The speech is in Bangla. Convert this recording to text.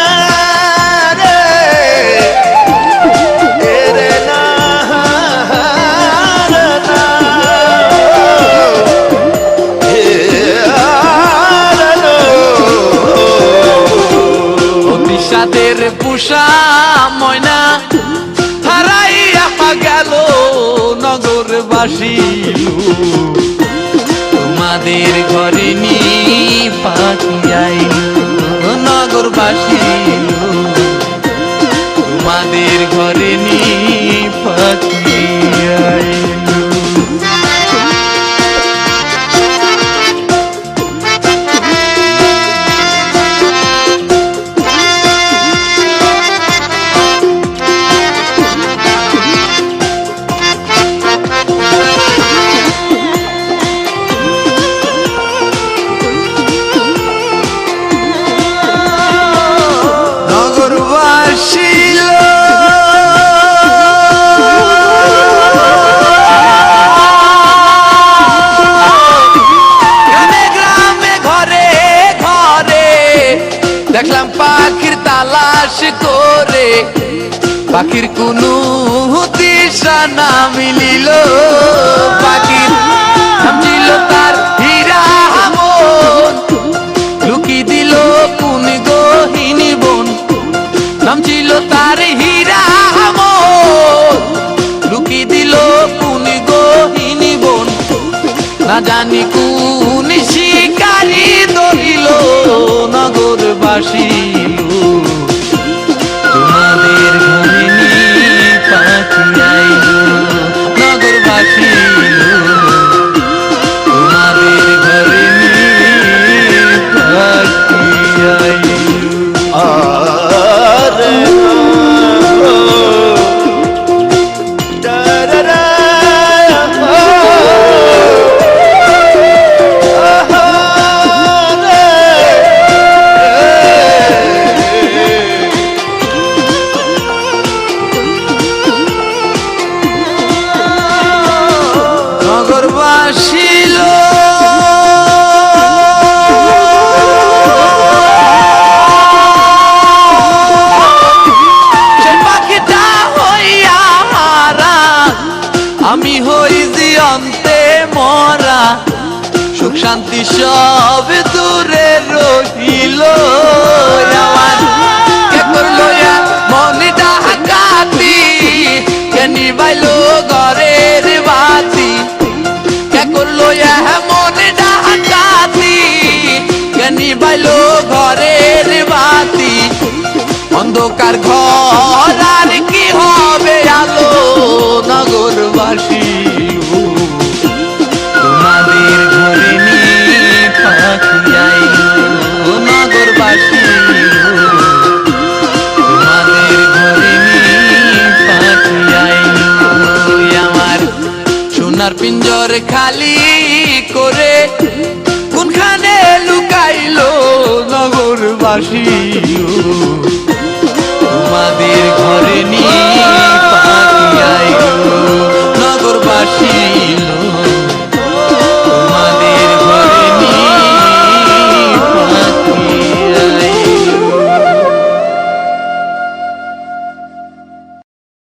আহারে, এরে না, রে না, হে আরে লো। অতিসাদের পুষা ময়না তোমাদের ঘরে নিয়ে পাখি আইল নগরবাসী দেখলাম পাখির তালাশ করে, পাখির কোনো দিশা না মিলিল। পাখির নাম ছিল তার লুকি কোন তার লুকি জানি কোন শিকারি দহিল নগরবাসী তোমাদের আমি হই জিয়ন্তে মরা। সুখ, শান্তি সব দূরে রহিল। আমার কে করল মনে ডাকাতি কে নিবাইলো ঘরের বাতি? কে করল মনে ডাকাতি কে নিবাইলো ঘরের বাতি? অন্ধকার ঘর সোনার পিঞ্জর খালি করে কোনখানে লুকাইলো নগরবাসী?